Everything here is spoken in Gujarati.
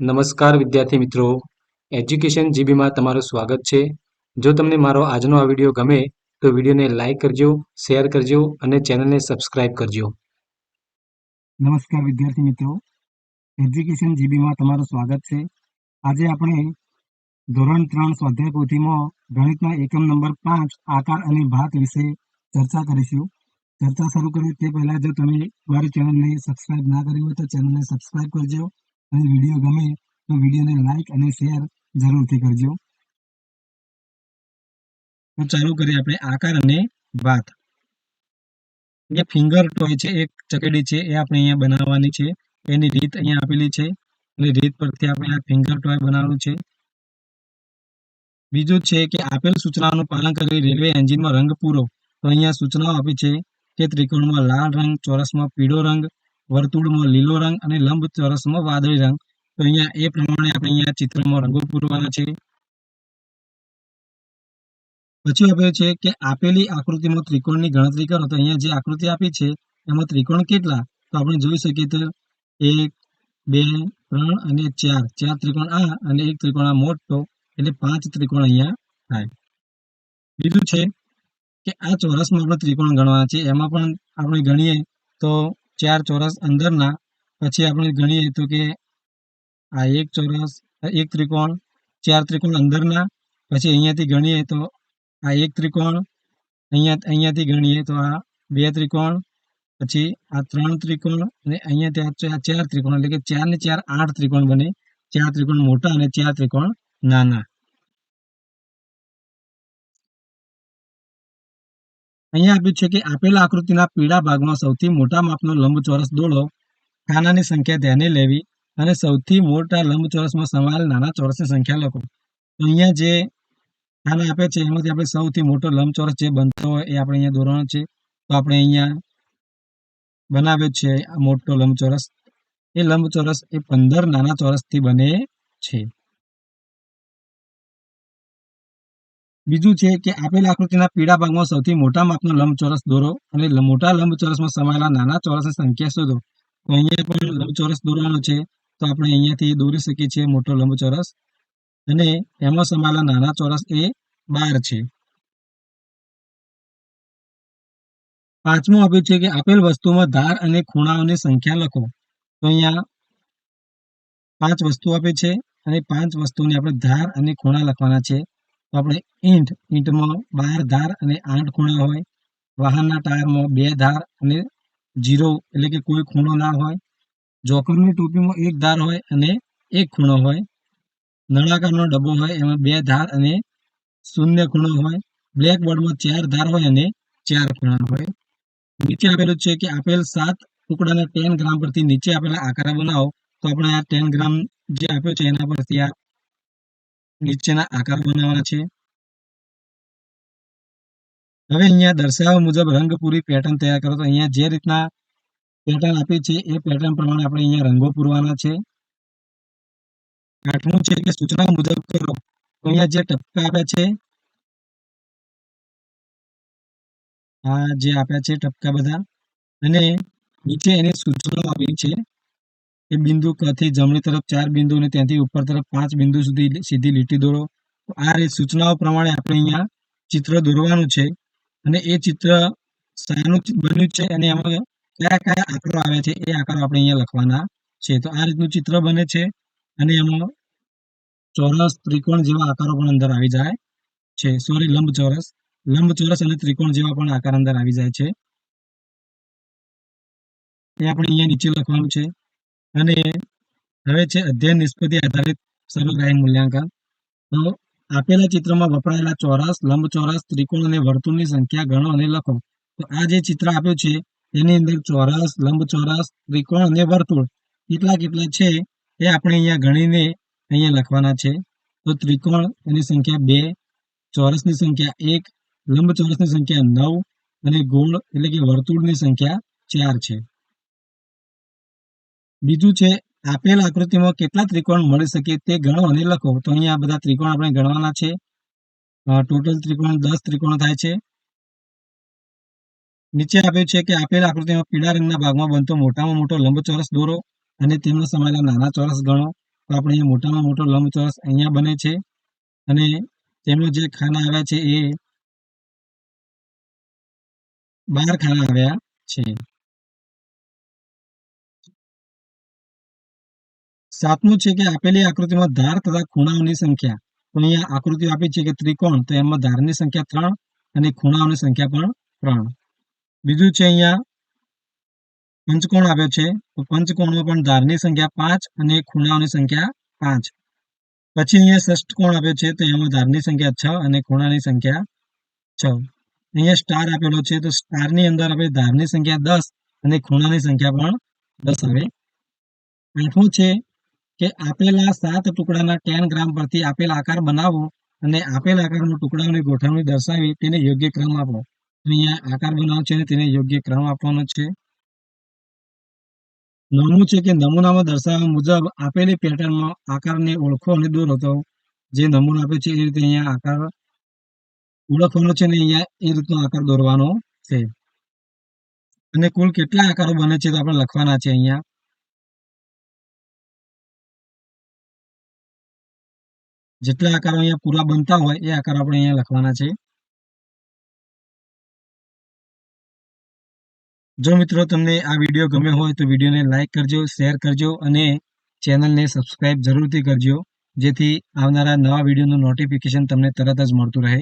નમસ્કાર વિદ્યાર્થી મિત્રો. એજ્યુકેશન જીબીમાં તમારું સ્વાગત છે. જો તમને મારો આજનો આ વીડિયો ગમે, તો વિડીયોને લાઇક કરજો, શેર કરજો અને ચેનલને સબસ્ક્રાઇબ કરજો. નમસ્કાર વિદ્યાર્થી મિત્રો. એજ્યુકેશન જીબીમાં તમારું સ્વાગત છે. આજે આપણે ધોરણ ત્રણ સ્વાધ્યાય પોથીમાં ગણિતના એકમ નંબર પાંચ, આકાર અને ભાત વિશે ચર્ચા કરીશું. ચર્ચા શરૂ કરીએ તે પહેલા જો તમે મારી ચેનલને સબસ્ક્રાઇબ ના કરી હોય તો ચેનલને સબસ્ક્રાઇબ કરજો. અને વીડિયો ગમે તો વિડીયોને લાઈક અને શેર જરૂરથી કરજો. તો ચાલુ કરીએ આપણે આકાર અને વાત. જે ફિંગર ટોય છે, એક ચકેડી છે, એ આપણે અહીંયા બનાવવાની છે. એની રીત અહીંયા આપેલી છે. અને રીત પરથી આપણે આ ફિંગર ટોય બનાવવાનું છે. બીજું છે કે આપેલ સૂચનાઓનું પાલન કરી રેલવે એન્જિનમાં રંગ પૂરો. તો અહીંયા સૂચનાઓ આપી છે કે ત્રિકોણમાં લાલ રંગ, ચોરસમાં પીળો રંગ વર્તુળમાં લીલો રંગ અને લંબ ચોરસમાં વાદળી રંગ. તો અહીંયા એ પ્રમાણે આપણે અહીંયા ચિત્રમાં રંગો પૂરવાના છે. પછી આપ્યો છે કે આપેલી આકૃતિમાં ત્રિકોણની ગણતરી કરો. તો અહીંયા જે આકૃતિ આપી છે, એમાં ત્રિકોણ કેટલા? તો આપણે જોઈ શકીએ તો એક, બે, ત્રણ અને ચાર. ચાર ત્રિકોણ આ અને એક ત્રિકોણ આ મોટો. એટલે પાંચ ત્રિકોણ અહીંયા થાય. બીજું છે કે આ ચોરસમાં આપણે ત્રિકોણ ગણવાના છે. એમાં પણ આપણે ગણીએ તો ચાર ચોરસ અંદરના. પછી આપણે ગણીએ તો કે આ એક ચોરસ એક ત્રિકોણ, ચાર ત્રિકોણ અંદરના. પછી અહીંયાથી ગણીએ તો આ એક ત્રિકોણ, અહીંયા, અહીંયાથી ગણીએ તો આ બે ત્રિકોણ, પછી આ ત્રણ ત્રિકોણ અને અહીંયાથી આ ચાર ત્રિકોણ. એટલે કે ચાર ને ચાર આઠ ત્રિકોણ બને. ચાર ત્રિકોણ મોટા અને ચાર ત્રિકોણ નાના. અહીંયા આપ્યું છે કે આપેલા આકૃતિના પીળા ભાગમાં સૌથી મોટા માપનો લંબચોરસ દોડો ખાનાની સંખ્યા ધ્યાને લેવી અને સૌથી મોટા લંબચોરસમાં સમાયેલ નાના ચોરસની સંખ્યા લખો. તો અહીંયા જે ખાના આપે છે, એમાંથી આપણે સૌથી મોટો લંબચોરસ જે બનતો હોય એ આપણે અહીંયા દોરવાનો છે. તો આપણે અહીંયા બનાવ્યો છે મોટો લંબચોરસ. એ લંબચોરસ એ પંદર નાના ચોરસથી બને છે. બીજું છે કે આપેલ આકૃતિના પીળા ભાગમાં સૌથી મોટા માપનો લંબચોરસ દોરો અને મોટા લંબચોરસમાં સમાયેલા નાના ચોરસની સંખ્યા શોધો. તો અહીંયા પણ લંબચોરસ દોરવાનો છે. તો આપણે અહીંયાથી દોરી શકીએ છીએ મોટો લંબચોરસ. અને એમાં સમાયેલા નાના ચોરસ એ બાર છે. પાંચમું આપ્યું છે કે આપેલ વસ્તુમાં ધાર અને ખૂણાઓની સંખ્યા લખો. તો અહીંયા પાંચ વસ્તુ આપે છે અને પાંચ વસ્તુની આપણે ધાર અને ખૂણા લખવાના છે. તો આપણે ઈંટ, ઈંટમાં બાર ધાર અને આઠ ખૂણા હોય. વાહનના ટાયરમાં બે ધાર અને જીરો એટલે કે કોઈ ખૂણો ના હોય. જોકરની ટોપીમાં એક ધાર હોય અને એક ખૂણો હોય. નળાકારનો ડબ્બો હોય, એમાં બે ધાર અને શૂન્ય ખૂણો હોય. બ્લેક બોર્ડમાં ચાર ધાર હોય અને ચાર ખૂણા હોય. નીચે આપેલું છે કે આપેલ સાત ટુકડાના ટેન ગ્રામ પરથી નીચે આપેલા આકાર બનાવો. તો આપણે આ ટેન ગ્રામ જે આપ્યો છે, એના પરથી આ નીચેના આકાર બનાવવાના છે. હવે અહીંયા દર્શાવ્યા મુજબ રંગ પૂરી પેટર્ન તૈયાર કરો. તો અહીંયા જે રીતના પેટર્ન આપી છે, એ પેટર્ન પ્રમાણે આપણે અહીંયા રંગો પૂરવાના છે. આઠમું છે કે સૂચના મુજબ કરો. અહીંયા જે ટપકા આપ્યા છે, આ જે આપ્યા છે ટપકા બધા, અને નીચે એની સૂચનાઓ આપી છે. કે બિંદુ કથી જમણી તરફ ચાર બિંદુ અને ત્યાંથી ઉપર તરફ પાંચ બિંદુ સુધી સીધી લીટી દોરો. આ રીત સૂચનાઓ પ્રમાણે આપણે અહીંયા ચિત્ર દોરવાનું છે. અને એ ચિત્ર શાનું બન્યું છે અને એમાં કયા કયા આકારો આવ્યા છે એ આકારો આપણે અહીંયા લખવાના છે. તો આ રીતનું ચિત્ર બને છે અને એમાં ચોરસ ત્રિકોણ જેવા આકારો પણ અંદર આવી જાય છે. સોરી લંબચોરસ. લંબચોરસ અને ત્રિકોણ જેવા પણ આકાર અંદર આવી જાય છે. એ આપણે અહીંયા નીચે લખવાનું છે. અને હવે છે અધ્યયન નિષ્પતિ આધારિત સર્વગ્રાહી મૂલ્યાંકન. તો આપેલા ચિત્રમાં વપરાયેલા ચોરસ, લંબચોરસ, ત્રિકોણ અને વર્તુળની સંખ્યા ગણો અને લખો. તો આ જે ચિત્ર આપ્યું છે, એની અંદર ચોરસ, લંબચોરસ, ત્રિકોણ અને વર્તુળ કેટલા કેટલા છે, એ આપણે અહીંયા ગણીને અહીંયા લખવાના છે. તો ત્રિકોણ એની સંખ્યા બે, ચોરસની સંખ્યા એક, લંબચોરસની સંખ્યા નવ અને ગોળ એટલે કે વર્તુળની સંખ્યા ચાર છે. બીજું છે આપેલ આકૃતિમાં કેટલા ત્રિકોણ મળી શકે તે ગણો અને લખો. તો અહીંયા બધા ત્રિકોણ આપણે ગણવાના છે. ટોટલ ત્રિકોણ દસ ત્રિકોણ થાય છે. નીચે આપ્યું છે કે આપેલ આકૃતિમાં પીળા રંગના ભાગમાં બનતો મોટામાં મોટો લંબચોરસ દોરો અને તેમનો સમાયેલા નાના ચોરસ ગણો. તો આપણે અહીંયા મોટામાં મોટો લંબચોરસ અહીંયા બને છે. અને તેમનો જે ખાના આવ્યા છે એ બાર ખાના આવ્યા છે. સાતમું છે કે આપેલી આકૃતિમાં ધાર તથા ખૂણાઓની સંખ્યા. તો અહીંયા આકૃતિઓ આપી છે કે ત્રિકોણ, તો એમાં ધારની સંખ્યા ત્રણ અને ખૂણાઓની સંખ્યા પણ ત્રણ. બીજું છે અહીંયા પંચકોણ આપ્યો છે, તો પંચકોણમાં પણ ધારની સંખ્યા પાંચ અને ખૂણાઓની સંખ્યા પાંચ. પછી અહીંયા ષષ્ઠકોણ આપ્યો છે, તો એમાં ધારની સંખ્યા છ અને ખૂણાની સંખ્યા છ. અહીંયા સ્ટાર આપેલો છે, તો સ્ટારની અંદર આપણે ધારની સંખ્યા દસ અને ખૂણાની સંખ્યા પણ દસ આવે. આઠમું છે કે આપેલા સાત ટુકડાના ટેન ગ્રામ પરથી આપેલ આકાર બનાવો અને આપેલ આકારમાં ટુકડાઓની ગોઠવણી દર્શાવી તેને યોગ્ય ક્રમ આપો. અહીંયા આકાર બનાવો છે અને તેને યોગ્ય ક્રમ આપવાનો છે. નવમું છે કે નમૂનામાં દર્શાવ્યા મુજબ આપેલી પેટર્નમાં આકારને ઓળખો અને દોરો તો જે નમૂનો આપે છે એ રીતે અહીંયા આકાર ઓળખવાનો છે અને અહીંયા એ રીતનો આકાર દોરવાનો છે. અને કુલ કેટલા આકારો બને છે તો આપણે લખવાના છે અહીંયા. જેટલા આકારો અહીંયા પૂરા બનતા હોય એ આકારો આપણે અહીંયા લખવાના છે. જો મિત્રો તમને આ વીડિયો ગમ્યો હોય તો વિડીયોને લાઇક કરજો, શેર કરજો અને ચેનલને સબસ્ક્રાઇબ જરૂરથી કરજો, જેથી આવનારા નવા વિડીયોનું નોટિફિકેશન તમને તરત જ મળતું રહે.